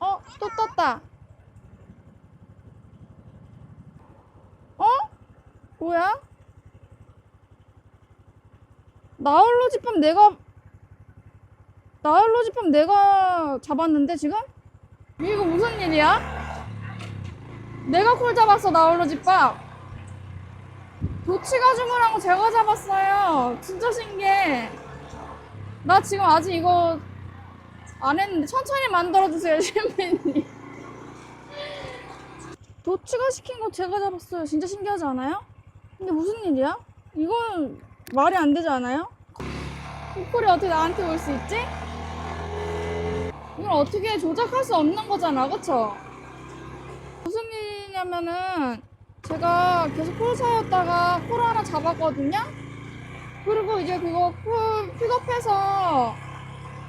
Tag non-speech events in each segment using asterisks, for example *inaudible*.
어, 또 떴다. 어? 뭐야? 나홀로 집밥 내가 나홀로 집밥 내가 잡았는데 지금? 이거 무슨 일이야? 내가 콜 잡았어 나홀로 집밥. 도치가 주문한 거 제가 잡았어요. 진짜 신기해. 나 지금 아직 이거 안 했는데 천천히 만들어주세요 신부님. 도치가 시킨 거 제가 잡았어요. 진짜 신기하지 않아요? 근데 무슨 일이야? 이건 말이 안 되지 않아요? 이 콜이 어떻게 나한테 올 수 있지? 이걸 어떻게 조작할 수 없는 거잖아, 그쵸? 무슨 일이냐면은 제가 계속 콜 사였다가 콜 하나 잡았거든요? 그리고 이제 그거 콜 픽업해서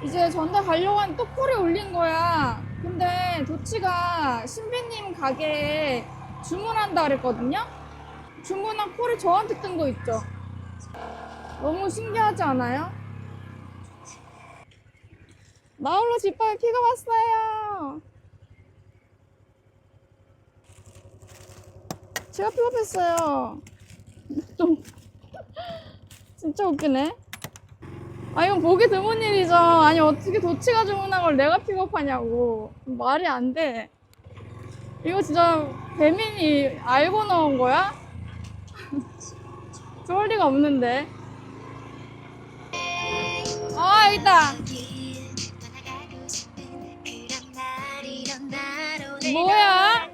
이제 전달 가려고 하는데 또 콜이 올린 거야. 근데 도치가 신비님 가게에 주문한다 그랬거든요? 주문한 콜이 저한테 뜬 거 있죠? 너무 신기하지 않아요? 나홀로 집밥에 피가 왔어요. 제가 픽업했어요. *laughs* 좀 *laughs* 진짜 웃기네. 아 이건 보기 드문 일이죠. 아니 어떻게 도치가 주문한 걸 내가 픽업하냐고 말이 안 돼. 이거 진짜 배민이 알고 넣은 거야? *laughs* 그럴 리가 없는데. 아 있다. 뭐야?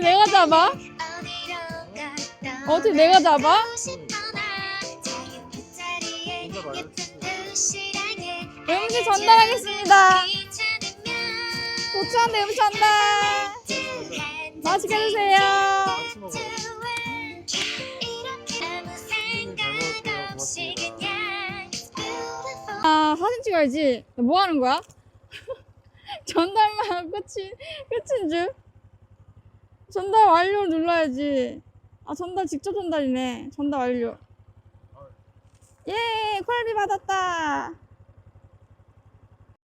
내가 잡아? 어떻게 내가 잡아? 음식 전달하겠습니다. 도치한테 음식 전달. 맛있게 드세요. 아 사진 찍어야지. 너뭐 하는 거야? *laughs* 전달만 끝이 끝인 줄. 전달 완료 눌러야지. 아 전달 직접 전달이네. 전달 완료. 예, 콜비 받았다.